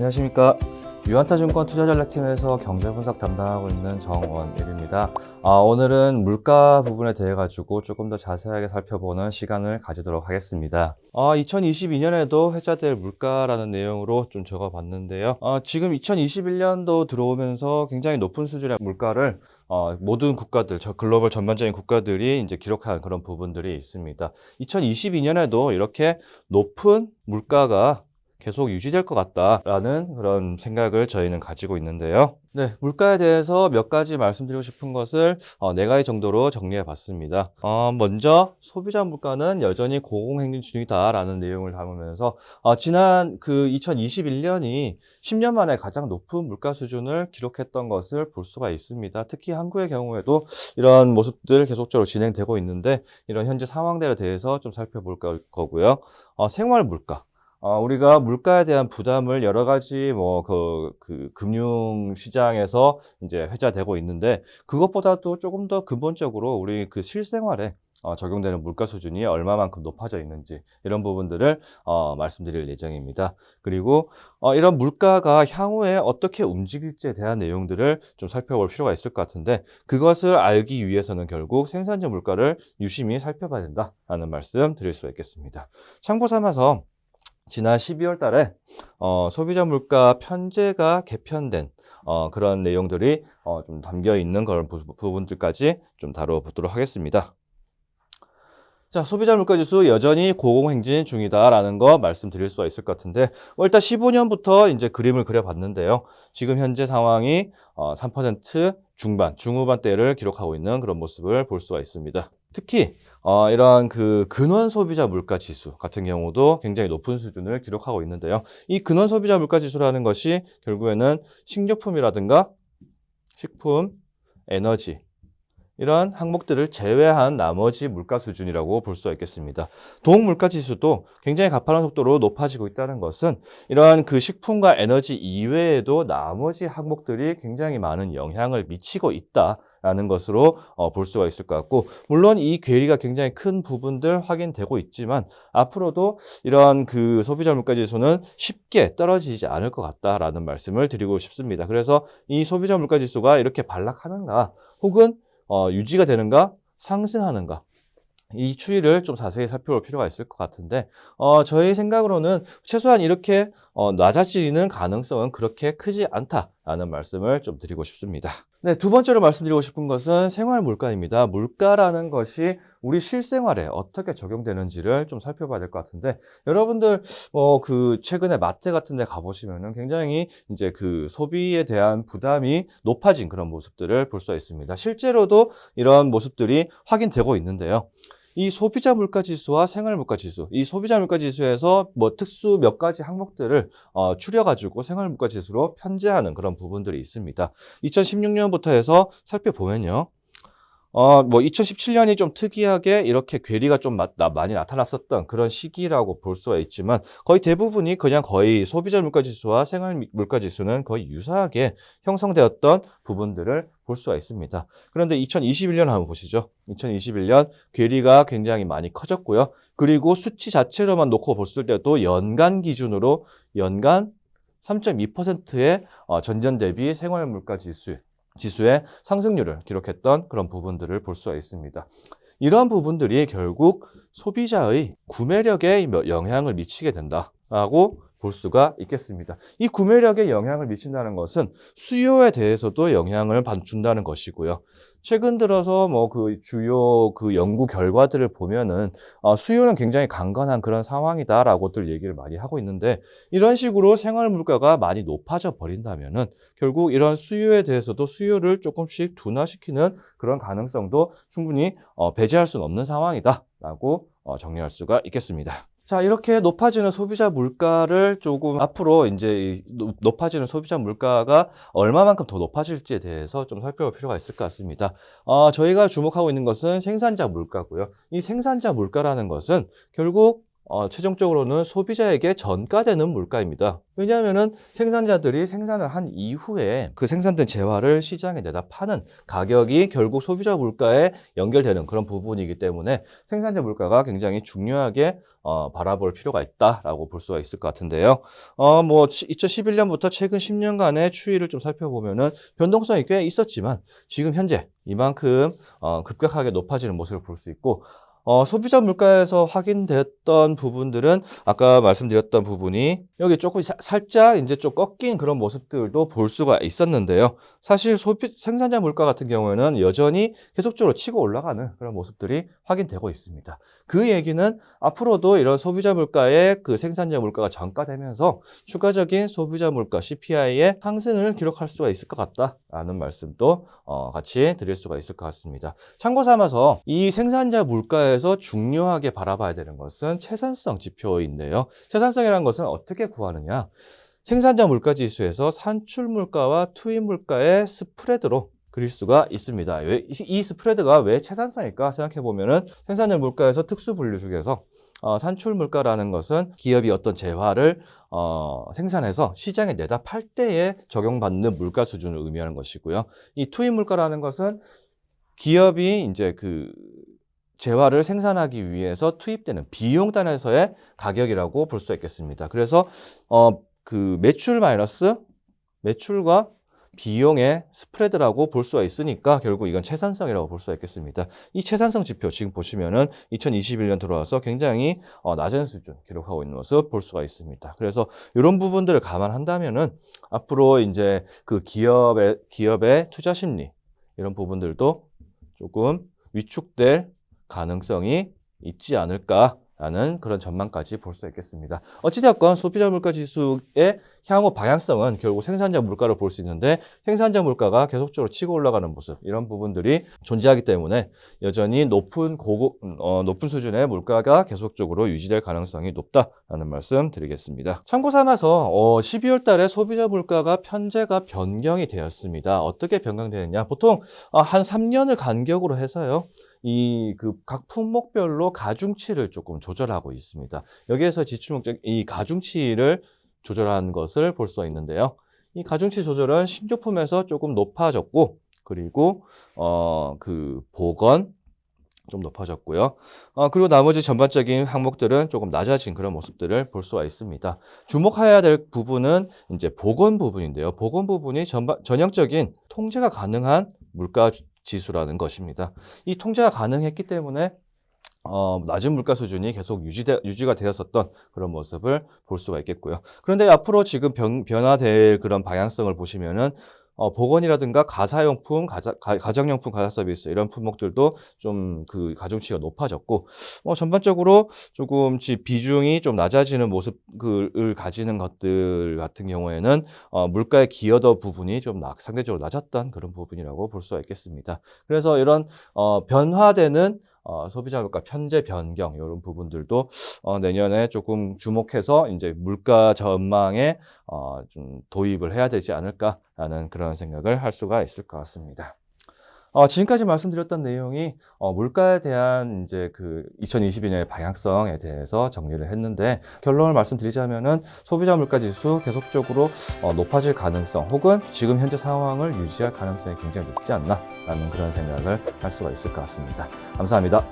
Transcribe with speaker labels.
Speaker 1: 안녕하십니까. 유한타증권 투자전략팀에서 경제분석 담당하고 있는 정원일입니다. 아, 오늘은 물가 부분에 대해 가지고 조금 더 자세하게 살펴보는 시간을 가지도록 하겠습니다. 아, 2022년에도 회자될 물가라는 내용으로 좀 적어봤는데요. 아, 지금 2021년도 들어오면서 굉장히 높은 수준의 물가를 어, 모든 국가들, 저 글로벌 전반적인 국가들이 이제 기록한 그런 부분들이 있습니다. 2022년에도 이렇게 높은 물가가 계속 유지될 것 같다라는 그런 생각을 저희는 가지고 있는데요. 네, 물가에 대해서 몇 가지 말씀드리고 싶은 것을 어, 네 가지 정도로 정리해 봤습니다. 어, 먼저 소비자 물가는 여전히 고공행진 중이다라는 내용을 담으면서 어, 지난 그 2021년이 10년 만에 가장 높은 물가 수준을 기록했던 것을 볼 수가 있습니다. 특히 한국의 경우에도 이런 모습들 계속적으로 진행되고 있는데 이런 현재 상황들에 대해서 좀 살펴볼 거- 거고요. 어, 생활 물가. 어, 우리가 물가에 대한 부담을 여러 가지 뭐, 그, 그, 금융 시장에서 이제 회자되고 있는데, 그것보다도 조금 더 근본적으로 우리 그 실생활에 어, 적용되는 물가 수준이 얼마만큼 높아져 있는지, 이런 부분들을, 어, 말씀드릴 예정입니다. 그리고, 어, 이런 물가가 향후에 어떻게 움직일지에 대한 내용들을 좀 살펴볼 필요가 있을 것 같은데, 그것을 알기 위해서는 결국 생산자 물가를 유심히 살펴봐야 된다라는 말씀 드릴 수 있겠습니다. 참고 삼아서, 지난 12월 달에 어, 소비자 물가 편제가 개편된 어, 그런 내용들이 어, 좀 담겨 있는 그런 부, 부분들까지 좀 다뤄보도록 하겠습니다. 자, 소비자 물가 지수 여전히 고공행진 중이다라는 거 말씀드릴 수가 있을 것 같은데, 어, 일단 15년부터 이제 그림을 그려봤는데요. 지금 현재 상황이 어, 3% 중반, 중후반대를 기록하고 있는 그런 모습을 볼 수가 있습니다. 특히 어, 이런 그 근원 소비자 물가 지수 같은 경우도 굉장히 높은 수준을 기록하고 있는데요. 이 근원 소비자 물가 지수라는 것이 결국에는 식료품이라든가 식품, 에너지 이런 항목들을 제외한 나머지 물가 수준이라고 볼 수가 있겠습니다. 동 물가 지수도 굉장히 가파른 속도로 높아지고 있다는 것은 이러한 그 식품과 에너지 이외에도 나머지 항목들이 굉장히 많은 영향을 미치고 있다 라는 것으로 어, 볼 수가 있을 것 같고 물론 이 괴리가 굉장히 큰 부분들 확인되고 있지만 앞으로도 이러한 그 소비자 물가 지수는 쉽게 떨어지지 않을 것 같다라는 말씀을 드리고 싶습니다. 그래서 이 소비자 물가 지수가 이렇게 반락하는가 혹은 어, 유지가 되는가 상승하는가 이 추이를 좀 자세히 살펴볼 필요가 있을 것 같은데 어, 저희 생각으로는 최소한 이렇게 어, 낮아지는 가능성은 그렇게 크지 않다라는 말씀을 좀 드리고 싶습니다. 네, 두 번째로 말씀드리고 싶은 것은 생활 물가입니다. 물가라는 것이 우리 실생활에 어떻게 적용되는지를 좀 살펴봐야 될 것 같은데 여러분들 뭐그 최근에 마트 같은 데 가보시면은 굉장히 이제 그 소비에 대한 부담이 높아진 그런 모습들을 볼 수가 있습니다. 실제로도 이런 모습들이 확인되고 있는데요. 이 소비자 물가 지수와 생활 물가 지수, 이 소비자 물가 지수에서 뭐 특수 몇 가지 항목들을 어, 추려가지고 생활 물가 지수로 편제하는 그런 부분들이 있습니다. 2016년부터 해서 살펴보면요. 어, 뭐 2017년이 좀 특이하게 이렇게 괴리가 좀 마- 나- 많이 나타났었던 그런 시기라고 볼 수가 있지만 거의 대부분이 그냥 거의 소비자 물가 지수와 생활 미- 물가 지수는 거의 유사하게 형성되었던 부분들을 볼 수가 있습니다. 그런데 2021년 한번 보시죠. 2021년 괴리가 굉장히 많이 커졌고요. 그리고 수치 자체로만 놓고 봤을 때도 연간 기준으로 연간 3.2%의 어, 전년 대비 생활 물가 지수 지수의 상승률을 기록했던 그런 부분들을 볼 수가 있습니다. 이러한 부분들이 결국 소비자의 구매력에 몇- 영향을 미치게 된다라고 볼 수가 있겠습니다. 이 구매력에 영향을 미친다는 것은 수요에 대해서도 영향을 받- 준다는 것이고요. 최근 들어서 뭐 그 주요 그 연구 결과들을 보면은 어, 수요는 굉장히 강건한 그런 상황이다라고들 얘기를 많이 하고 있는데 이런 식으로 생활 물가가 많이 높아져 버린다면은 결국 이런 수요에 대해서도 수요를 조금씩 둔화시키는 그런 가능성도 충분히 어, 배제할 수는 없는 상황이다라고 어, 정리할 수가 있겠습니다. 자, 이렇게 높아지는 소비자 물가를 조금 앞으로 이제 높아지는 소비자 물가가 얼마만큼 더 높아질지에 대해서 좀 살펴볼 필요가 있을 것 같습니다. 어, 저희가 주목하고 있는 것은 생산자 물가고요. 이 생산자 물가라는 것은 결국 어, 최종적으로는 소비자에게 전가되는 물가입니다. 왜냐하면은 생산자들이 생산을 한 이후에 그 생산된 재화를 시장에 내다 파는 가격이 결국 소비자 물가에 연결되는 그런 부분이기 때문에 생산자 물가가 굉장히 중요하게 어, 바라볼 필요가 있다라고 볼 수가 있을 것 같은데요. 어, 뭐 2011년부터 최근 10년간의 추이를 좀 살펴보면은 변동성이 꽤 있었지만 지금 현재 이만큼 어, 급격하게 높아지는 모습을 볼 수 있고 어, 소비자 물가에서 확인됐던 부분들은 아까 말씀드렸던 부분이 여기 조금 사- 살짝 이제 좀 꺾인 그런 모습들도 볼 수가 있었는데요. 사실 소비 생산자 물가 같은 경우에는 여전히 계속적으로 치고 올라가는 그런 모습들이 확인되고 있습니다. 그 얘기는 앞으로도 이런 소비자 물가의 그 생산자 물가가 전가되면서 추가적인 소비자 물가 CPI의 상승을 기록할 수가 있을 것 같다라는 말씀도 어, 같이 드릴 수가 있을 것 같습니다. 참고 삼아서 이 생산자 물가에 서 중요하게 바라봐야 되는 것은 채산성 지표인데요. 채산성이라는 것은 어떻게 구하느냐? 생산자 물가 지수에서 산출 물가와 투입 물가의 스프레드로 그릴 수가 있습니다. 이 스프레드가 왜 채산성일까 생각해 보면은 생산자 물가에서 특수 분류 중에서 어, 산출 물가라는 것은 기업이 어떤 재화를 어, 생산해서 시장에 내다 팔 때에 적용받는 물가 수준을 의미하는 것이고요. 이 투입 물가라는 것은 기업이 이제 그 재화를 생산하기 위해서 투입되는 비용 단에서의 가격이라고 볼 수 있겠습니다. 그래서 어, 그 매출 마이너스 매출과 비용의 스프레드라고 볼 수가 있으니까 결국 이건 채산성이라고 볼 수가 있겠습니다. 이 채산성 지표 지금 보시면은 2021년 들어와서 굉장히 어, 낮은 수준 기록하고 있는 모습 볼 수가 있습니다. 그래서 이런 부분들을 감안한다면은 앞으로 이제 그 기업의 기업의 투자 심리 이런 부분들도 조금 위축될 가능성이 있지 않을까라는 그런 전망까지 볼 수 있겠습니다. 어찌되었건 소비자 물가 지수의 향후 방향성은 결국 생산자 물가를 볼 수 있는데 생산자 물가가 계속적으로 치고 올라가는 모습 이런 부분들이 존재하기 때문에 여전히 높은 고급 어, 높은 수준의 물가가 계속적으로 유지될 가능성이 높다라는 말씀 드리겠습니다. 참고 삼아서 어, 12월 달에 소비자 물가가 편제가 변경이 되었습니다. 어떻게 변경되느냐? 보통 어, 한 3년을 간격으로 해서요. 이 그 각 품목별로 가중치를 조금 조절하고 있습니다. 여기에서 지출 목적 이 가중치를 조절한 것을 볼 수가 있는데요. 이 가중치 조절은 신조품에서 조금 높아졌고 그리고 어 그 보건 좀 높아졌고요. 어, 그리고 나머지 전반적인 항목들은 조금 낮아진 그런 모습들을 볼 수가 있습니다. 주목해야 될 부분은 이제 보건 부분인데요. 보건 부분이 전반, 전형적인 통제가 가능한 물가 주- 지수라는 것입니다. 이 통제가 가능했기 때문에 어, 낮은 물가 수준이 계속 유지되, 유지가 되었었던 그런 모습을 볼 수가 있겠고요. 그런데 앞으로 지금 변, 변화될 그런 방향성을 보시면은 어, 보건이라든가 가사용품, 가자, 가, 가정용품, 가사 서비스 이런 품목들도 좀 그 가중치가 높아졌고 어, 전반적으로 조금 지 비중이 좀 낮아지는 모습을 가지는 것들 같은 경우에는 어, 물가의 기여도 부분이 좀 나- 상대적으로 낮았던 그런 부분이라고 볼 수가 있겠습니다. 그래서 이런 어, 변화되는 어, 소비자 물가 편제 변경 이런 부분들도 어, 내년에 조금 주목해서 이제 물가 전망에 어, 좀 도입을 해야 되지 않을까라는 그런 생각을 할 수가 있을 것 같습니다. 어, 지금까지 말씀드렸던 내용이 어, 물가에 대한 이제 그 2022년의 방향성에 대해서 정리를 했는데 결론을 말씀드리자면은 소비자 물가 지수 계속적으로 어, 높아질 가능성 혹은 지금 현재 상황을 유지할 가능성이 굉장히 높지 않나라는 그런 생각을 할 수가 있을 것 같습니다. 감사합니다.